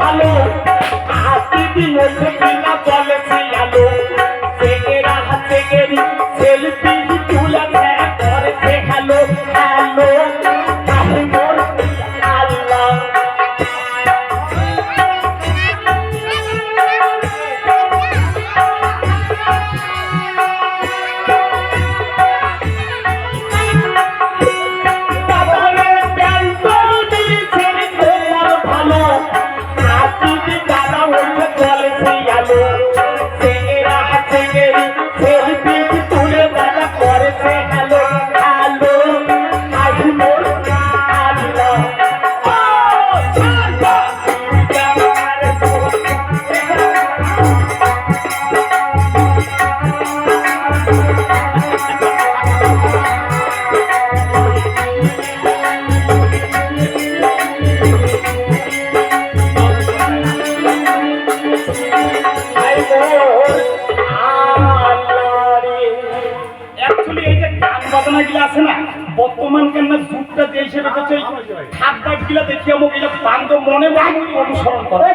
ভালো। হাতি দিয়ে ছবি না চলে শিয়ালো। সেগেরা হাতে গেরি সেলফি তুলে গেরি বাজনা গুলো আছে না? বর্তমান কেন যুগটা যে হিসেবে ঠাকগুলা দেখিয়া মোক বান্ধব মনে অনুসরণ করে।